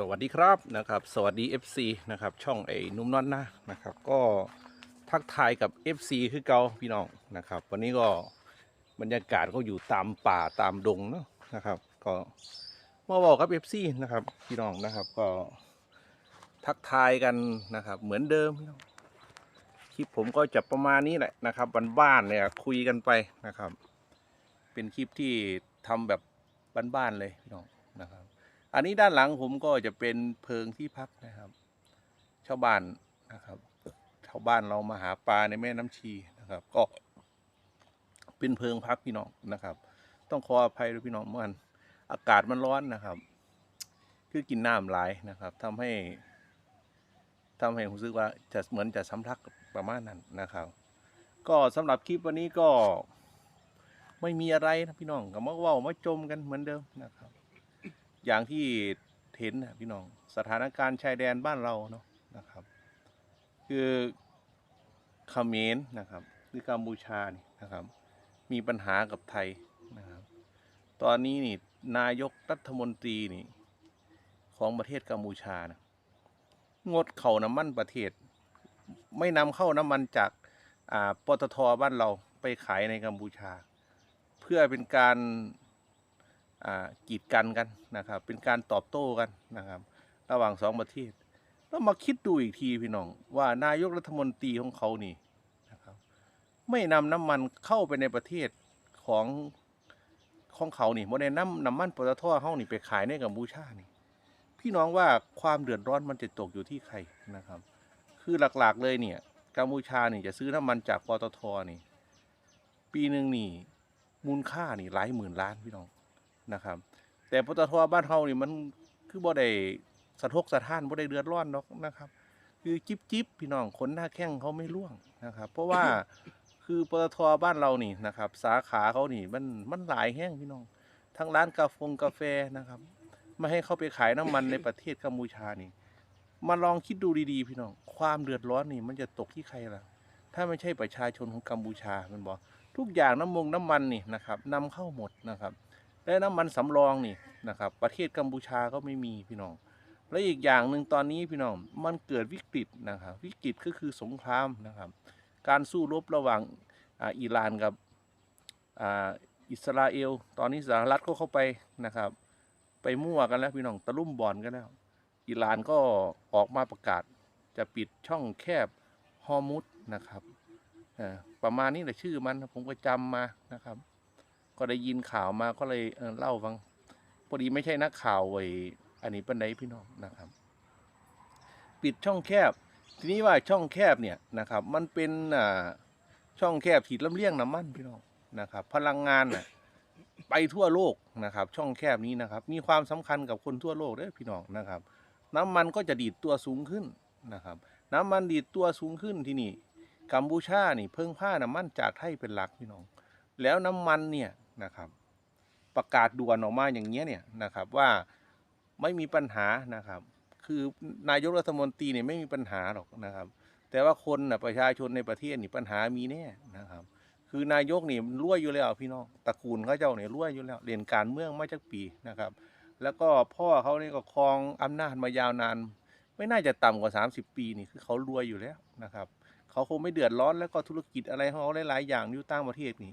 สวัสดีครับนะครับ สวัสดี FC นะครับ ช่องไอ้นุ่มน้อนนะนะครับ ก็ทักทายกับ FC คือเก่าพี่น้องนะครับ วันนี้ก็บรรยากาศก็อยู่ตามป่าตามดงเนาะนะครับ ก็มาบอกกับ FC นะครับ พี่น้องนะครับก็ทักทายกันนะครับ เหมือนเดิมพี่น้องคลิปผมก็จะประมาณนี้แหละนะครับบ้านๆเนี่ยคุยกันไปนะครับ เป็นคลิปที่ทำแบบบ้านๆเลยพี่น้องนะครับ อันนี้ด้านหลังผมก็จะเป็นเพิงที่พักนะครับชาวบ้านนะครับชาวบ้านเรามาหาปลาในแม่น้ำชีนะครับ ก็เป็นเพิงพักพี่น้องนะครับ ต้องขออภัยด้วยพี่น้องเมื่อวันอากาศมันร้อนนะครับ คือกินน้ำหลายนะครับทำให้ทำให้ผมรู้สึกว่าจะเหมือนจะสำลักประมาณนั้นนะครับ ก็สำหรับคลิปวันนี้ก็ไม่มีอะไรนะพี่น้องก็มาว่ามาจมกันเหมือนเดิมนะครับ อย่างที่เห็นนะพี่น้องสถานการณ์ชายแดนบ้านเราเนาะนะครับ คือเขมรนะครับหรือกัมพูชานี่นะครับ มีปัญหากับไทยนะครับ ตอนนี้นี่นายกรัฐมนตรีนี่ของประเทศกัมพูชานะงดเข้าน้ำมันประเทศ ไม่นำเข้าน้ำมันจากอ่าปตทบ้านเราไปขายในกัมพูชา เพื่อเป็นการ กีดกันกันนะครับ เป็นการตอบโต้กันนะครับ ระหว่างสองประเทศแล้วมาคิดดูอีกทีพี่น้องว่านายกรัฐมนตรีของเขานี่นะครับ ไม่นำน้ำมันเข้าไปในประเทศของของเขานี่โมเดน้ำน้ำมันปตทเขานี่ไปขายในกัมพูชานี่ พี่น้องว่าความเดือดร้อนมันจะตกอยู่ที่ใครนะครับ คือหลักๆเลยเนี่ยกัมพูชานี่จะซื้อน้ำมันจากปตทนี่ ปีหนึ่งนี่มูลค่านี่หลายหมื่นล้านพี่น้อง นะครับ แต่ปตทบ้านเฮานี่มันคือบ่ได้สะทกสะท้านบ่ได้เดือดร้อนหรอกนะครับ คือจิบจิบพี่น้องคนหน้าแข้งเขาไม่ร่วงนะครับ เพราะว่าคือปตทบ้านเรานี่นะครับ สาขาเขานี่มันมันหลายแห้งพี่น้อง ทั้งร้านกาแฟกาแฟนะครับไม่ให้เขาไปขายน้ำมันในประเทศกัมพูชานี่มาลองคิดดูดีๆ พี่น้อง ความเดือดร้อนนี่มันจะตกที่ใครล่ะ ถ้าไม่ใช่ประชาชนของกัมพูชามันบอกทุกอย่างน้ำมงน้ำมันนี่นะครับนำเข้าหมดนะครับ และน้ำมันสำรองนี่นะครับ ประเทศกัมพูชาก็ไม่มีพี่น้อง และอีกอย่างหนึ่งตอนนี้พี่น้องมันเกิดวิกฤตนะครับ วิกฤตก็คือสงครามนะครับ การสู้รบระหว่างอ,อิหร่านกับอ,อิสราเอล ตอนนี้สหรัฐก็เข้าไปนะครับ ไปมั่วกันแล้วพี่น้องตะลุ่มบอลกันแล้ว อิหร่านก็ออกมาประกาศ จะปิดช่องแคบฮอร์มุดนะครับประมาณนี้แหละชื่อมันผมก็จำมานะครับ ก็ได้ยินข่าวมาก็เลยเออเล่าฟังพอดีไม่ใช่นักข่าวไอ้อันนี้เป็นไดพี่น้องนะครับ ปิดช่องแคบ ทีนี้ว่าช่องแคบเนี่ยนะครับ มันเป็นอ่าช่องแคบถีดลำเลียงน้ำมันพี่น้องนะครับ พลังงานน่ะไปทั่วโลกนะครับ ช่องแคบนี้นะครับ มีความสำคัญกับคนทั่วโลกเด้อพี่น้องนะครับ น้ำมันก็จะดีดตัวสูงขึ้นนะครับ น้ำมันดีดตัวสูงขึ้นที่นี่กัมพูชานี่เพิ่งผ้าน้ำมันจากไทยเป็นหลักพี่น้อง แล้วน้ำมันเนี่ย นะครับ ประกาศด่วนออกมาอย่างเงี้ยเนี่ยนะครับว่าไม่มีปัญหานะครับ คือนายกรัฐมนตรีเนี่ยไม่มีปัญหาหรอกนะครับ แต่ว่าคนนะประชาชนในประเทศนี่ปัญหามีแน่นะครับ คือนายกนี่รวยอยู่แล้วพี่น้องตระกูลเขาเจ้าเนี่ยรวยอยู่แล้วเรียนการเมืองมาจากปีนะครับ แล้วก็พ่อเขาเนี่ก็ครองอำนาจมายาวนาน ไม่น่าจะต่ำกว่า 30 ปีนี่คือเขารวยอยู่แล้วนะครับ เขาคงไม่เดือดร้อนแล้วก็ธุรกิจอะไรของเขาหลายๆอย่างอยู่ต่างประเทศนี่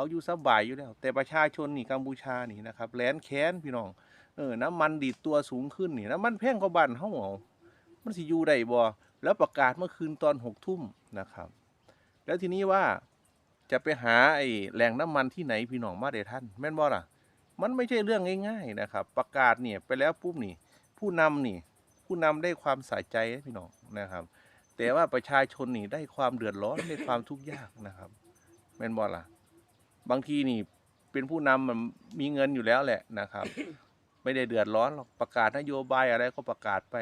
เขาอยู่สบายอยู่แล้ว แต่ประชาชนนี่กัมพูชานี่นะครับแหลนแค้นพี่น้องเออน้ำมันดีดตัวสูงขึ้นนี่น้ำมันแพงกว่าบ้านเฮาเอามันสิอยู่ได้บ่แล้วประกาศเมื่อคืนตอนหกทุ่มนะครับ แล้วทีนี้ว่าจะไปหาไอ้แหล่งน้ำมันที่ไหนพี่น้องมาได้ท่านแม่นบ่ล่ะ มันไม่ใช่เรื่องง่ายๆนะครับ ประกาศเนี่ยไปแล้วปุ๊บนี่ ผู้นำนี่ ผู้นำได้ความสายใจพี่น้องนะครับ แต่ว่าประชาชนนี่ได้ความเดือดร้อนได้ความทุกข์ยากนะครับแม่นบ่ล่ะ บางทีนี่เป็นผู้นำมันมีเงินอยู่แล้วแหละนะครับ ไม่ได้เดือดร้อนหรอกประกาศนโยบายอะไรก็ประกาศไป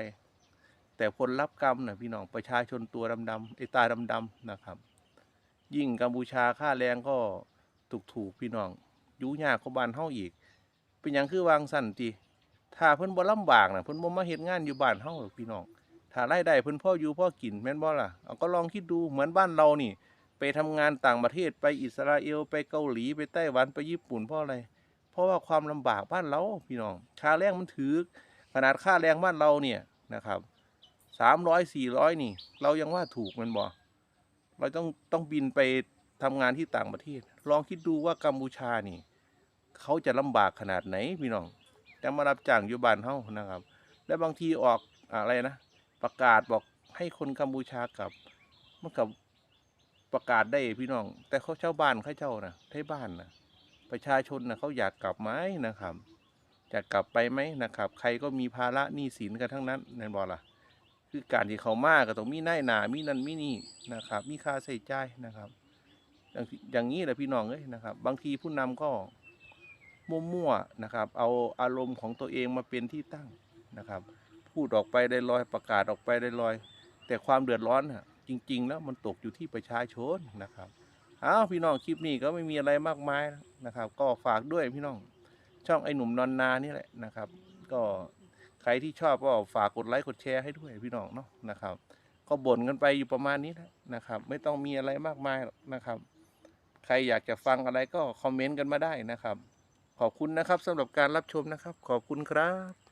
แต่ผลรับกรรมนะพี่น้องประชาชนตัวดำๆไอ้ตาดำๆนะครับ ยิ่งกัมพูชาค่าแรงก็ถูกถูกๆพี่น้องยุ่ยากกว่าบ้านเฮาอีก เป็นอย่างคือวางสั่นติถ้าเพิ่นบ่ลำบากนะเพิ่นบ่มาเฮ็ดงานอยู่บ้านเฮาหรอกพี่น้องถ้ารายได้เพิ่นพ่ออยู่พ่อกินแม่นบ่ล่ะเอาก็ลองคิดดูเหมือนบ้านเรานี่ ไปทำงานต่างประเทศไปอิสราเอลไปเกาหลีไปไต้หวันไปญี่ปุ่นเพราะอะไร เพราะว่าความลำบากบ้านเราพี่น้องค่าแรงมันถือขนาดค่าแรงบ้านเราเนี่ยนะครับสามร้อยสี่ร้อยนี่ เรายังว่าถูกมันบ่เราต้องต้องบินไปทำงานที่ต่างประเทศ ลองคิดดูว่ากัมพูชานี่เขาจะลำบากขนาดไหนพี่น้องจะมารับจ้างอยู่บ้านเฮานะครับ และบางทีออกอะไรนะ ประกาศบอกให้คนกัมพูชากลับมันกับ ประกาศได้พี่น้อง แต่เขาเช่าบ้านเขาเจ้านะไทยบ้านนะประชาชนนะเขาอยากกลับไหมนะครับอยากกลับไปไหมนะครับ ใครก็มีภาระหนี้สินกันทั้งนั้นนั่นบอกล่ะ คือการที่เขามากก็ต้องมีหน้าหนามีนั่นมีนี่นะครับ มีค่าใช้จ่ายนะครับอย่างที่อย่างนี้แหละพี่น้องเอ้ยนะครับ บางทีผู้นำก็มั่วๆนะครับ เอาอารมณ์ของตัวเองมาเป็นที่ตั้งนะครับ พูดออกไปได้ลอยประกาศออกไปได้ลอย แต่ความเดือดร้อนนะ จริง ๆ แล้วมันตกอยู่ที่ประชาชนนะครับอ้าวพี่น้องคลิปนี้ก็ไม่มีอะไรมากมายนะครับ ก็ฝากด้วยพี่น้องช่องไอ้หนุ่มนอนนานี่แหละนะครับ ก็ใครที่ชอบก็ฝากกดไลค์กดแชร์ให้ด้วยพี่น้องเนาะนะครับ ก็บ่นกันไปอยู่ประมาณนี้แหละนะครับ ไม่ต้องมีอะไรมากมายนะครับ ใครอยากจะฟังอะไรก็คอมเมนต์กันมาได้นะครับ ขอบคุณนะครับสำหรับการรับชมนะครับ ขอบคุณครับ